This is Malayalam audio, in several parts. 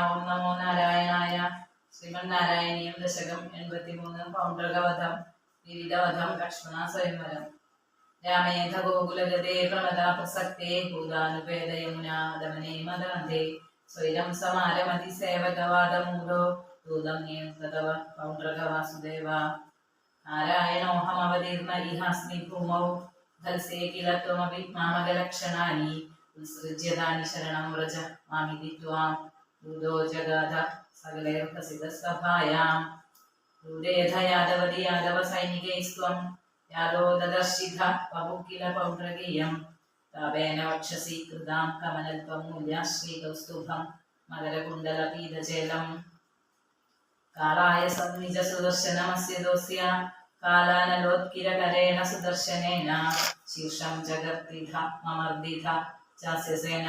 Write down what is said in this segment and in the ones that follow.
ഓം നമോ നാരായണായ ശ്രീമന്നാരായണീയം ദശകം എൺപത്തിമൂന്ന് പൗണ്ഡ്രകവധം വിവിധവധം ലക്ഷ്മണ സ്വയംവരം. രാമേധ ഗോകുലഗതേ പ്രണത പ്രസക്തേ ഭൂതാനുപേദയമുനാദമനേ യമുനാ ദമനേ മദാന്തേ. സ്വൈരം സമാരമതി സേവകവാദമൂലോ ദൂതം നിയന്ത്രതവ പൗണ്ഡ്രക വാസുദേവ. നാരായണോഹമവതീർണ ഇഹാസ്മി ഭൂമൗ ധൽസേ കില ത്വമപി മാമകലക്ഷണാനി ഉത്സൃജ്യതാനി ശരണം വ്രജ മാമിതി ത്വാം. ദൂതോ ജഗാധ സകലൈർഹസിതസഭായാം ദൂരേധ യാദവതി യാദവ സൈനികൈസ്ത്വം യാദോ ദദർശിധ വപു കില പൗണ്ഡ്രകീയം താപേന വക്ഷസി കൃതാം കമലത്വം മൂല്യാശ്രീകൗസ്തുഭം മകരകുണ്ടലപീതചേലം കാളായ സന്നിജ സുദർശനമസ്യ ദോസ്യ. കാലാനലോത്കിരകരേണ സുദർശനേന. ശീർഷം ജഗർത്തിധ മമർദിധ ചാസ്യ സേന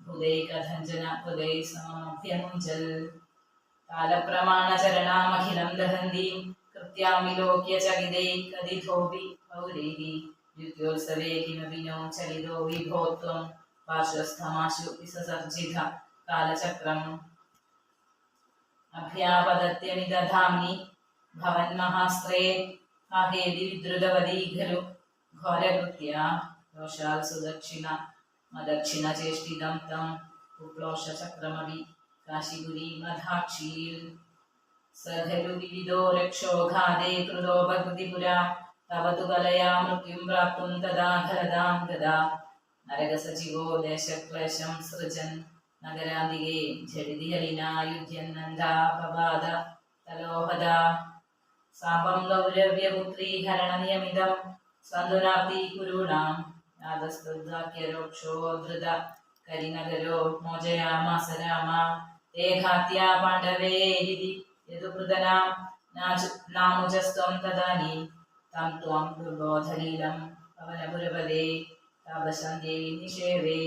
वानरणादिभिर्भुदैकधञ्जन हृदय सममभ्यमुञ्जल् कालप्रमाणचरणामखिलं दहन्तीं कृत्यां विलोक्य चकिदैकदिथोऽपि पौरैः द्वितीयोत्सवे किमपि नो चलितो विभो त्वं पार्श्वस्थमाशु विससर्जित कालचक्रम् अभ्यापदत्यनिदधाम्नि भवन्महास्त्रे काहेदि विद्रुतवती खलु घोरकृत्या दोषात् सुदक्षिण ദക്ഷിണചേഷ്ടിതം തം ഉക്ലോഷചക്രമവി കാശിപുരി മധാക്ഷിയിൽ സഖലു വിവിധോ രക്ഷോഘാതേ കൃതോ ഭഗതിപുര തവതു കലയാ മൃത്യും പ്രാപ്തും തഥാ ഖലതാം ഗതാ നരകസചിവോ ദേശക്ലേശം സൃജൻ നഗരാന്തികേ ജഡിതി ഹലിനായുധ്യൻ നന്ദാപവാദ തലോഹദ സാപം ഗൗരവ്യപുത്രീ ഹരണനിയമിതം സന്തുനാപ്തി കുരുണാം യാതസ്തുദ്വാക്യരോക്ഷോധൃത കരിനഗരോ മോചയാമാസ രാമ ദേഹാത്യാ പാണ്ഡവേരിതി യദുപൃതനാം നാമുജസ്ത്വം തദാനി തം ത്വം ദുർബോധലീലം പവനപുരപദേ താപശാന്ത്യൈ നിഷേവേ